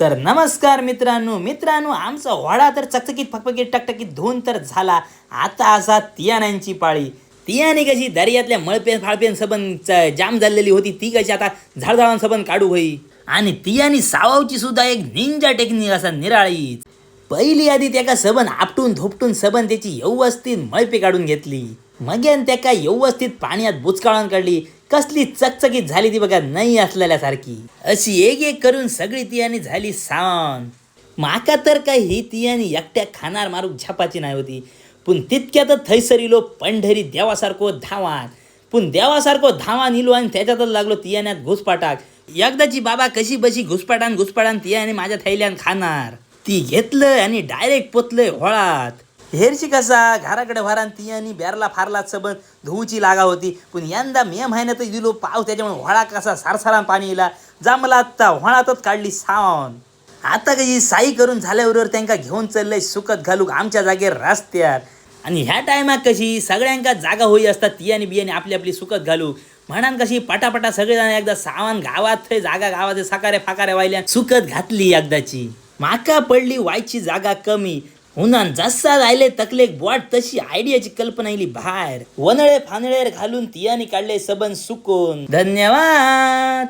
तर नमस्कार मित्रांनो मित्रांनो आमचा वाडा तर चकचकीत फकफकीत टकटकीत धुवून तर झाला. आता असा तियाण्यांची पाळी. तियाने कशी दर्यातल्या मळपेन फाळपेन सबन जाम झालेली होती ती कशी आता झाडझाडान सबन काढू होई? आणि तियानी सावावची सुद्धा एक निंजा टेक्निक असा निराळीच. पहिली आधी त्याका सबन आपटून धोपटून सबन त्याची व्यवस्थित मळपे काढून घेतली. मगेन त्याका व्यवस्थित पाण्यात बुचकाळून काढली. कसली चकचकीत झाली ती बघा नाही असलेल्यासारखी. अशी एक एक करून सगळी तियानी झाली सान माका तर काय ही तियानी एकट्या खाणार मारूक झपाची नाही होती. पण तितक्यातच थैसर इलो पंढरी देवासारखो धावान. पण देवासारखो धावान इलो आणि त्याच्यातच लागलो तियान्यात घुसपाटाक. एकदाची बाबा कशी बशी घुसपाटान घुसपाटान तियाने माझ्या थैल्यान खाणार ती घेतलं आणि डायरेक्ट पोतलंय होळात. हेरशी कसा घराकडे भरान ती आणि बेरला फारला सबन धुऊची लागा होती. पण यंदा मे महिन्यातच दिलो पाऊस त्याच्यामुळे व्हळा कसा सारसारान पाणी येला. जमला आत्ता व्हळातच काढली सावन आता कशी साई करून झाल्याबरोबर त्यांका घेऊन चाललंय सुकत घालूक आमच्या जागेवर रस्त्यात आणि ह्या टायमाक कशी सगळ्यांका जागा होई असतात ती आणि बियाणे आपली आपली सुकत घालू म्हणान कशी पटापटा सगळेजण एकदा सामान गावात थंय जागा गावात साकारे फाकारे वाहिल्या सुकत घातली एकदाची. माका पडली व्हायची जागा कमी. हुनान जसा राहिले तकलेक बॉट तशी आयडियाची कल्पना येली बाहेर. वनळे फानळेर घालून तियानी काढले सबन सुकून. धन्यवाद!